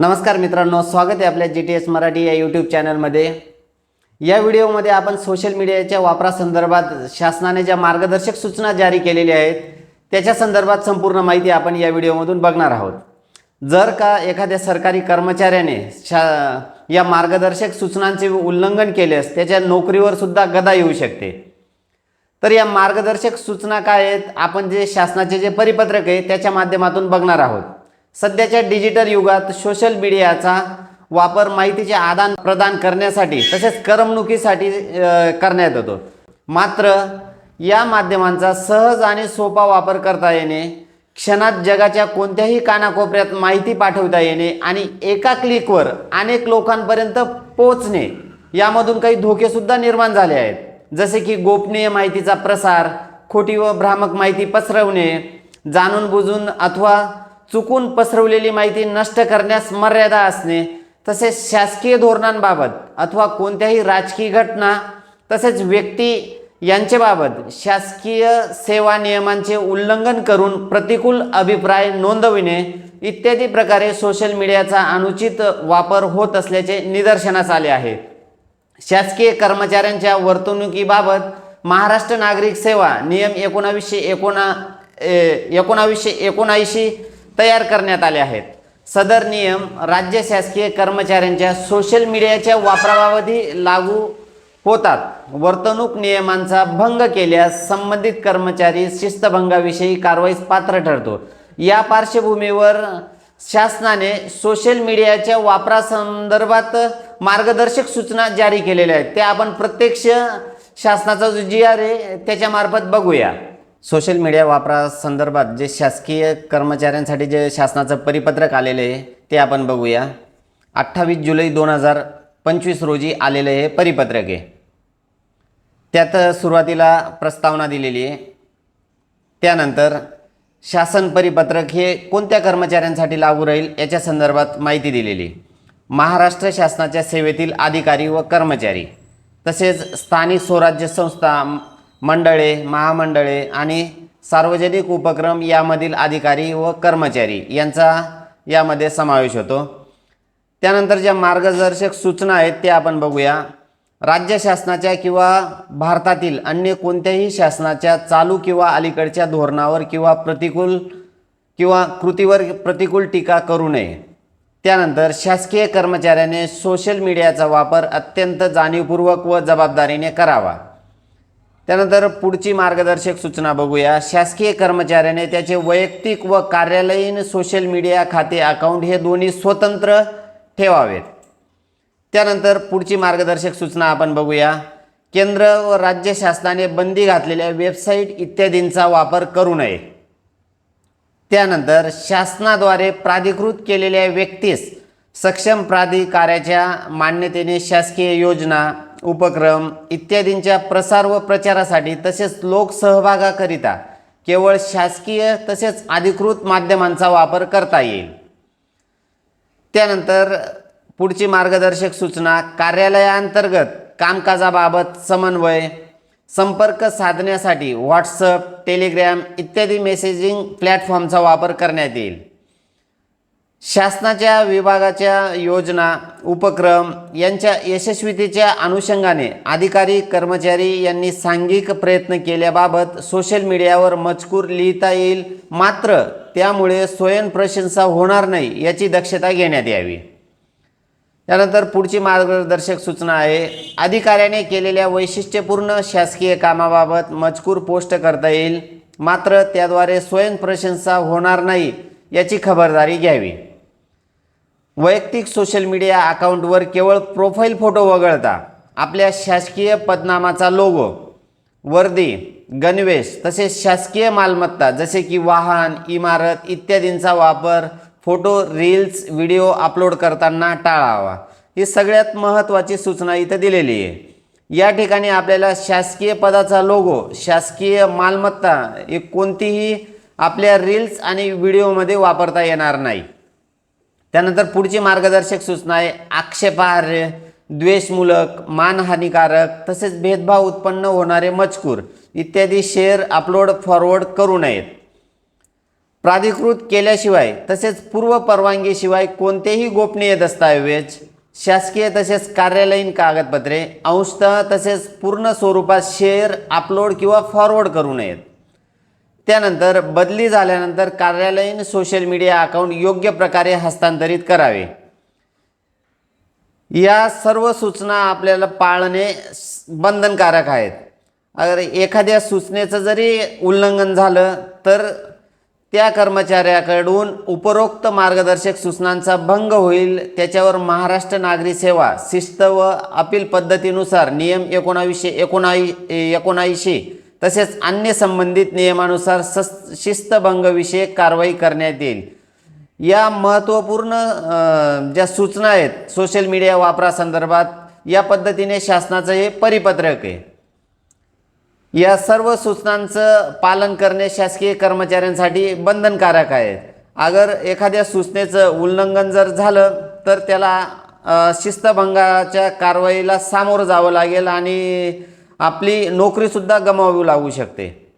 नमस्कार मित्रांनो स्वागत आहे आपल्या जी टी एस मराठी या यूट्यूब चॅनलमध्ये या व्हिडिओमध्ये आपण सोशल मीडियाच्या वापरासंदर्भात शासनाने ज्या मार्गदर्शक सूचना जारी केलेल्या आहेत त्याच्या संदर्भात संपूर्ण माहिती आपण या व्हिडिओमधून बघणार आहोत. जर का एखाद्या सरकारी कर्मचाऱ्याने शा या मार्गदर्शक सूचनांचे उल्लंघन केल्यास त्याच्या नोकरीवर सुद्धा गदा येऊ शकते. तर या मार्गदर्शक सूचना काय आहेत आपण जे शासनाचे जे परिपत्रक आहे त्याच्या माध्यमातून बघणार आहोत. सध्याच्या डिजिटल युगात सोशल मीडियाचा वापर माहितीचे आदान प्रदान करण्यासाठी तसेच करमणुकीसाठी करण्यात येतो. मात्र या माध्यमांचा सहज आणि सोपा वापर करता येणे क्षणात जगाच्या कोणत्याही कानाकोपऱ्यात माहिती पाठवता येणे आणि एका क्लिकवर अनेक लोकांपर्यंत पोचणे यामधून काही धोकेसुद्धा निर्माण झाले आहेत. जसे की गोपनीय माहितीचा प्रसार खोटी व भ्रामक माहिती पसरवणे जाणून बुजून अथवा चुकून पसरवलेली माहिती नष्ट करण्यास मर्यादा असणे तसेच शासकीय धोरणांबाबत अथवा कोणत्याही राजकीय घटना तसेच व्यक्ती यांच्याबाबत शासकीय सेवा नियमांचे उल्लंघन करून प्रतिकूल अभिप्राय नोंदविणे इत्यादी प्रकारे सोशल मीडियाचा अनुचित वापर होत असल्याचे निदर्शनास आले आहे. शासकीय कर्मचाऱ्यांच्या वर्तणुकीबाबत महाराष्ट्र नागरिक सेवा नियम एकोणावीसशे एकोणा ए- एकोणावीसशे एकोणऐंशी तयार करण्यात आले आहेत. सदर नियम राज्य शासकीय कर्मचाऱ्यांच्या सोशल मीडियाच्या वापराबाबतही लागू होतात. वर्तणूक नियमांचा भंग केल्यास संबंधित कर्मचारी शिस्तभंगाविषयी कारवाईस पात्र ठरतो. या पार्श्वभूमीवर शासनाने सोशल मीडियाच्या वापरासंदर्भात मार्गदर्शक सूचना जारी केलेल्या आहेत. त्या आपण प्रत्यक्ष शासनाचा जो जी आर आहे त्याच्यामार्फत बघूया. सोशल मीडिया वापरासंदर्भात जे शासकीय कर्मचाऱ्यांसाठी जे शासनाचं परिपत्रक आलेलं आहे ते आपण बघूया. अठ्ठावीस जुलै दोन हजार पंचवीस रोजी आलेलं हे परिपत्रक आहे. त्यात सुरुवातीला प्रस्तावना दिलेली आहे. त्यानंतर शासन परिपत्रक हे कोणत्या कर्मचाऱ्यांसाठी लागू राहील याच्या संदर्भात माहिती दिलेली महाराष्ट्र शासनाच्या सेवेतील अधिकारी व कर्मचारी तसेच स्थानिक स्वराज्य संस्था मंडळे महामंडळे आणि सार्वजनिक उपक्रम यामधील अधिकारी व कर्मचारी यांचा यामध्ये समावेश होतो. त्यानंतर ज्या मार्गदर्शक सूचना आहेत त्या आपण बघूया. राज्य शासनाच्या किंवा भारतातील अन्य कोणत्याही शासनाच्या चालू किंवा अलीकडच्या धोरणावर किंवा प्रतिकूल किंवा कृतीवर प्रतिकूल टीका करू नये. त्यानंतर शासकीय कर्मचाऱ्याने सोशल मीडियाचा वापर अत्यंत जाणीवपूर्वक व जबाबदारीने करावा. त्यानंतर पुढची मार्गदर्शक सूचना बघूया. शासकीय कर्मचाऱ्याने त्याचे वैयक्तिक व कार्यालयीन सोशल मीडिया खाते अकाउंट हे दोन्ही स्वतंत्र ठेवावेत. त्यानंतर पुढची मार्गदर्शक सूचना आपण बघूया. केंद्र व राज्य शासनाने बंदी घातलेल्या वेबसाईट इत्यादींचा वापर करू नये. त्यानंतर शासनाद्वारे प्राधिकृत केलेल्या व्यक्तीस सक्षम प्राधिकाऱ्याच्या मान्यतेने शासकीय योजना उपक्रम इत्यादींच्या प्रसार व प्रचारासाठी तसेच लोकसहभागाकरिता केवळ शासकीय तसेच अधिकृत माध्यमांचा वापर करता येईल. त्यानंतर पुढची मार्गदर्शक सूचना कार्यालयाअंतर्गत कामकाजाबाबत समन्वय संपर्क साधण्यासाठी व्हॉट्सअप टेलिग्रॅम इत्यादी मेसेजिंग प्लॅटफॉर्मचा वापर करण्यात येईल. शासनाच्या विभागाच्या योजना उपक्रम यांच्या यशस्वीतेच्या अनुषंगाने अधिकारी कर्मचारी यांनी सांघिक प्रयत्न केल्याबाबत सोशल मीडियावर मजकूर लिहिता येईल. मात्र त्यामुळे स्वयंप्रशंसा होणार नाही याची दक्षता घेण्यात यावी. त्यानंतर पुढची मार्गदर्शक सूचना आहे. अधिकाऱ्याने केलेल्या वैशिष्ट्यपूर्ण शासकीय कामाबाबत मजकूर पोस्ट करता येईल. मात्र त्याद्वारे स्वयंप्रशंसा होणार नाही याची खबरदारी घ्यावी. वैयक्तिक सोशल मीडिया अकाउंटवर केवळ प्रोफाईल फोटो वगळता आपल्या शासकीय पदनामाचा लोगो वर्दी गणवेश तसेच शासकीय मालमत्ता जसे की वाहन इमारत इत्यादींचा वापर फोटो रील्स व्हिडिओ अपलोड करताना टाळावा. ही सगळ्यात महत्त्वाची सूचना इथं दिलेली आहे. या ठिकाणी आपल्याला शासकीय पदाचा लोगो शासकीय मालमत्ता हे कोणतीही आपल्या रील्स आणि व्हिडिओमध्ये वापरता येणार नाही. त्यानंतर पुढची मार्गदर्शक सूचना आहे आक्षेपार्ह द्वेषमूलक मानहानिकारक तसेच भेदभाव उत्पन्न होणारे मजकूर इत्यादी शेअर अपलोड फॉरवर्ड करू नयेत. प्राधिकृत केल्याशिवाय तसेच पूर्व परवानगीशिवाय कोणतेही गोपनीय दस्तऐवज शासकीय तसेच कार्यालयीन कागदपत्रे अंशतः तसेच पूर्ण स्वरूपात शेअर अपलोड किंवा फॉरवर्ड करू नयेत. त्यानंतर बदली झाल्यानंतर कार्यालयीन सोशल मीडिया अकाउंट योग्य प्रकारे हस्तांतरित करावे. या सर्व सूचना आपल्याला पाळणे बंधनकारक आहेत. अगर एखाद्या सूचनेचं जरी उल्लंघन झालं तर त्या कर्मचाऱ्याकडून उपरोक्त मार्गदर्शक सूचनांचा भंग होईल. त्याच्यावर महाराष्ट्र नागरी सेवा शिस्त व अपील पद्धतीनुसार नियम एकोणावीसशे एकोणावी एकोणाऐंशी तसेच अन्य संबंधित नियमानुसार सस शिस्तभंगविषयक कारवाई करण्यात येईल. या महत्त्वपूर्ण ज्या सूचना आहेत सोशल मीडिया वापरासंदर्भात या पद्धतीने शासनाचं हे परिपत्रक आहे. या सर्व सूचनांचं पालन करणे शासकीय कर्मचाऱ्यांसाठी बंधनकारक आहे. अगर एखाद्या सूचनेचं उल्लंघन जर झालं तर त्याला शिस्तभंगाच्या कारवाईला सामोरं जावं लागेल आणि आपली नोकरीसुद्धा गमावावी लागू शकते.